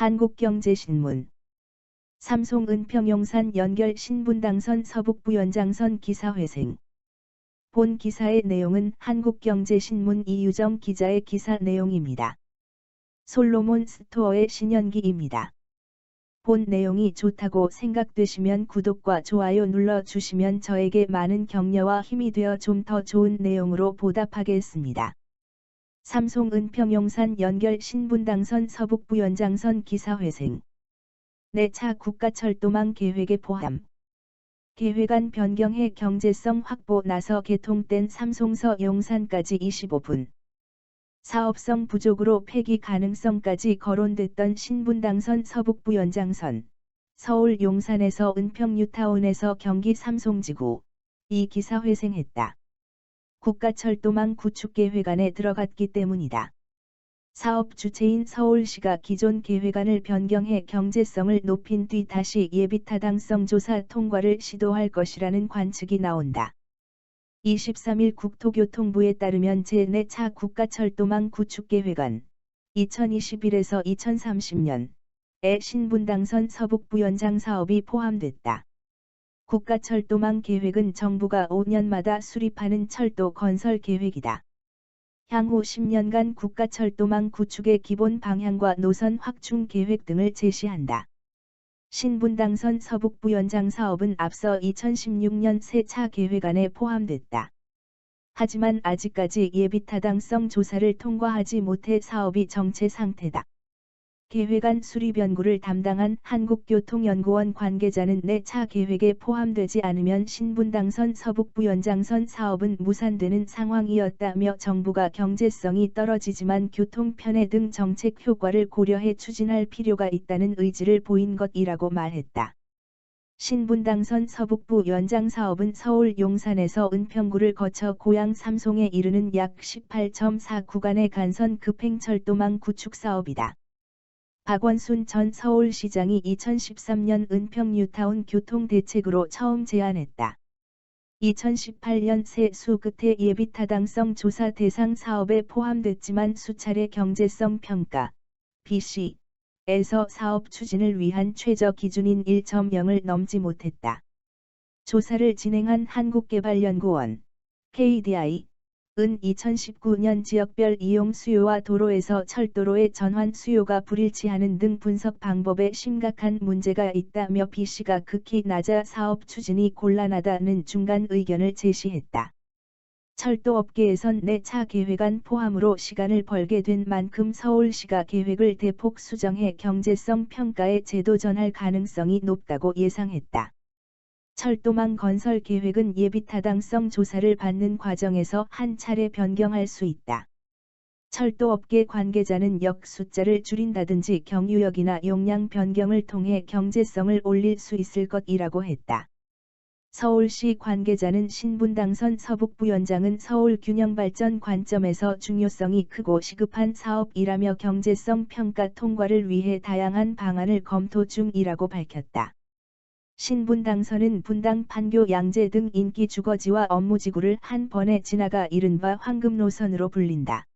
한국경제신문 삼성 은평용산 연결 신분당선 서북부연장선 기사회생 본 기사의 내용은 한국경제신문 이유정 기자의 기사 내용입니다. 솔로몬 스토어의 신연기입니다. 본 내용이 좋다고 생각되시면 구독과 좋아요 눌러주시면 저에게 많은 격려와 힘이 되어 좀 더 좋은 내용으로 보답하겠습니다. 삼성 은평용산 연결 신분당선 서북부 연장선 기사회생. 내차 국가철도망 계획에 포함. 계획안 변경해 경제성 확보 나서 개통된 삼송서 용산까지 25분. 사업성 부족으로 폐기 가능성까지 거론됐던 신분당선 서북부 연장선. 서울 용산에서 은평 뉴타운에서 경기 삼송지구. 이 기사 회생했다. 국가철도망 구축 계획안에 들어갔기 때문이다. 사업 주체인 서울시가 기존 계획안을 변경해 경제성을 높인 뒤 다시 예비타당성 조사 통과를 시도할 것이라는 관측이 나온다. 23일 국토교통부에 따르면 제4차 국가철도망 구축계획안 2021에서 2030년에 신분당선 서북부 연장 사업이 포함됐다. 국가철도망 계획은 정부가 5년마다 수립하는 철도 건설 계획이다. 향후 10년간 국가철도망 구축의 기본 방향과 노선 확충 계획 등을 제시한다. 신분당선 서북부 연장 사업은 앞서 2016년 새 차 계획안에 포함됐다. 하지만 아직까지 예비타당성 조사를 통과하지 못해 사업이 정체 상태다. 계획안 수립 연구를 담당한 한국교통연구원 관계자는 내 차 계획에 포함되지 않으면 신분당선 서북부 연장선 사업은 무산되는 상황이었다며 정부가 경제성이 떨어지지만 교통 편의 등 정책 효과를 고려해 추진할 필요가 있다는 의지를 보인 것이라고 말했다. 신분당선 서북부 연장 사업은 서울 용산에서 은평구를 거쳐 고양 삼송에 이르는 약 18.4 구간의 간선 급행철도망 구축 사업이다. 박원순 전 서울시장이 2013년 은평 뉴타운 교통대책으로 처음 제안했다. 2018년 세수 끝에 예비타당성 조사 대상 사업에 포함됐지만 수차례 경제성 평가 BC에서 사업 추진을 위한 최저 기준인 1.0을 넘지 못했다. 조사를 진행한 한국개발연구원 KDI 은 2019년 지역별 이용 수요와 도로에서 철도로의 전환 수요가 불일치하는 등 분석 방법에 심각한 문제가 있다며 B씨가 극히 낮아 사업 추진이 곤란하다는 중간 의견을 제시했다. 철도업계에선 내 차 계획안 포함으로 시간을 벌게 된 만큼 서울시가 계획을 대폭 수정해 경제성 평가에 재도전할 가능성이 높다고 예상했다. 철도망 건설 계획은 예비타당성 조사를 받는 과정에서 한 차례 변경할 수 있다. 철도업계 관계자는 역 숫자를 줄인다든지 경유역이나 용량 변경을 통해 경제성을 올릴 수 있을 것이라고 했다. 서울시 관계자는 신분당선 서북부 연장은 서울 균형발전 관점에서 중요성이 크고 시급한 사업이라며 경제성 평가 통과를 위해 다양한 방안을 검토 중이라고 밝혔다. 신분당선은 분당 판교 양재 등 인기 주거지와 업무지구를 한 번에 지나가 이른바 황금노선으로 불린다.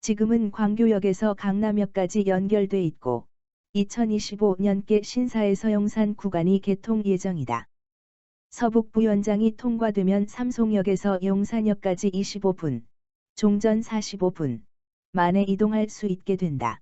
지금은 광교역에서 강남역까지 연결돼 있고 2025년께 신사에서 용산 구간이 개통 예정이다. 서북부 연장이 통과되면 삼송역에서 용산역까지 25분, 종전 45분 만에 이동할 수 있게 된다.